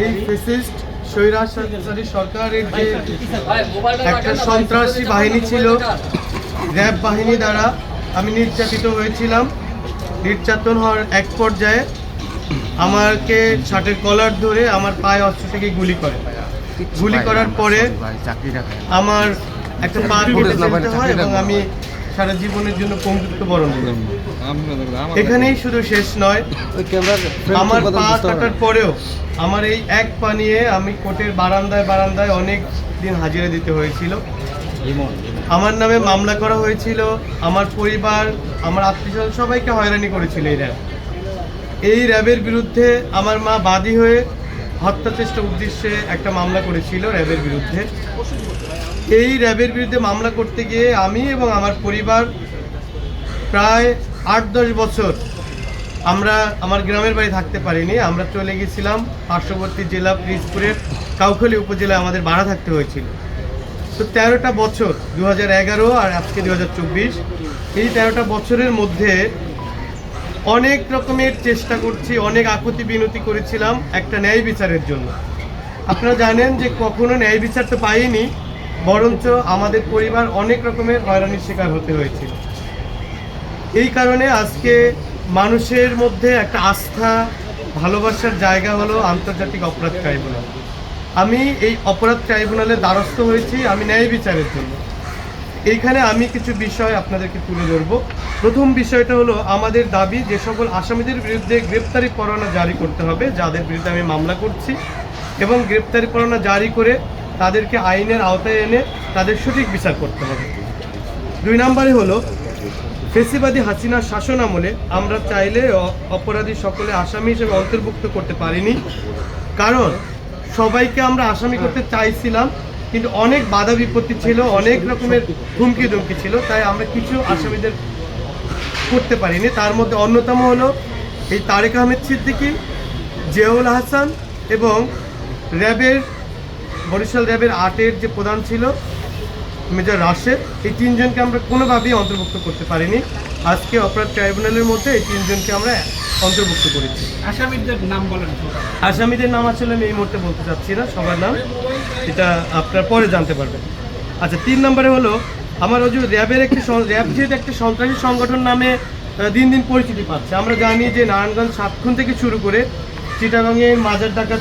এই ফেসিস্ট স্বৈরাচারী সরকারের যে একটা সন্ত্রাসী বাহিনী ছিল র্যাব বাহিনী দ্বারা আমি নির্যাতিত হয়েছিলাম। নির্যাতন হওয়ার এক পর্যায়ে আমাকে শার্টের কলার ধরে আমার পায়ে অস্ত্র থেকে গুলি করে। গুলি করার পরে আমার একটা পা কেটে হয় এবং আমি সারা জীবনের জন্য পঙ্গুত্ব বরণ করি এখানেই শুধু শেষ নয় আমার পা কাটার পরেও আমার এই এক পা নিয়ে আমি কোর্টের বারান্দায় বারান্দায় অনেক দিন হাজিরা দিতে হয়েছিল। আমার নামে মামলা করা হয়েছিল আমার পরিবার আমার আত্মীয় সবাইকে হয়রানি করেছিল এই র্যাব। এই র্যাবের বিরুদ্ধে আমার মা বাদী হয়ে হত্যা চেষ্টা উদ্দেশ্যে একটা মামলা করেছিল র্যাবের বিরুদ্ধে। এই র্যাবের বিরুদ্ধে মামলা করতে গিয়ে আমি এবং আমার পরিবার প্রায় আট দশ বছর আমরা আমার গ্রামের বাড়ি থাকতে পারিনি। আমরা চলে গেছিলাম পার্শ্ববর্তী জেলা পিরিজপুরের কাউখালী উপজেলায় আমাদের ভাড়া থাকতে হয়েছিল। তো তেরোটা বছর দু আর আজকে দু হাজার চব্বিশ, এই তেরোটা বছরের মধ্যে অনেক রকমের চেষ্টা করছি, অনেক আকুতি বিনতি করেছিলাম একটা ন্যায় বিচারের জন্য। আপনারা জানেন যে কখনো ন্যায় বিচার তো পাইনি, বরঞ্চ আমাদের পরিবার অনেক রকমের হয়রানির শিকার হতে হয়েছিল। এই কারণে আজকে মানুষের মধ্যে একটা আস্থা, ভালোবাসার জায়গা হলো আন্তর্জাতিক অপরাধ ট্রাইব্যুনাল। আমি এই অপরাধ ট্রাইব্যুনালের দ্বারস্থ হয়েছি আমি ন্যায় বিচারের জন্য। এইখানে আমি কিছু বিষয় আপনাদেরকে তুলে ধরব। প্রথম বিষয়টা হলো, আমাদের দাবি যে সকল আসামিদের বিরুদ্ধে গ্রেপ্তারি পরোয়ানা জারি করতে হবে, যাদের বিরুদ্ধে আমি মামলা করছি এবং গ্রেপ্তারি পরোয়ানা জারি করে তাদেরকে আইনের আওতায় এনে তাদের সঠিক বিচার করতে হবে। দুই নম্বরে হলো, ফেসিবাদী হাসিনার শাসন আমলে আমরা চাইলে অপরাধী সকলে আসামি হিসেবে অন্তর্ভুক্ত করতে পারিনি। কারণ সবাইকে আমরা আসামি করতে চাইছিলাম কিন্তু অনেক বাধা বিপত্তি ছিল, অনেক রকমের হুমকি ধুমকি ছিল, তাই আমরা কিছু আসামিদের করতে পারিনি। তার মধ্যে অন্যতম হলো এই তারেক আহমেদ সিদ্দিকি, জিয়াউল হাসান এবং র্যাবের, বরিশাল র্যাবের আটের যে প্রধান ছিল, মেজর রাশেদ, এই তিনজনকে আমরা কোনোভাবেই অন্তর্ভুক্ত করতে পারিনি। আজকে অপরাধ ট্রাইব্যুনালের মধ্যে এই তিনজনকে আমরা অন্তর্ভুক্ত করেছি। আসামিদের নাম বলেন আসামিদের নাম আসলে আমি এই মুহূর্তে বলতে চাচ্ছি না সবার নাম। এটা আপনার পরে জানতে পারবেন। আচ্ছা তিন নম্বরে হলো আমার ওই যে র্যাবের একটি র্যাব যেহেতু একটি সন্ত্রাসী সংগঠন নামে দিন দিন পরিচিতি পাচ্ছে। আমরা জানি যে নারায়ণগঞ্জ সাতক্ষণ থেকে শুরু করে চিটাগাংয়ের মাজার ডাকাত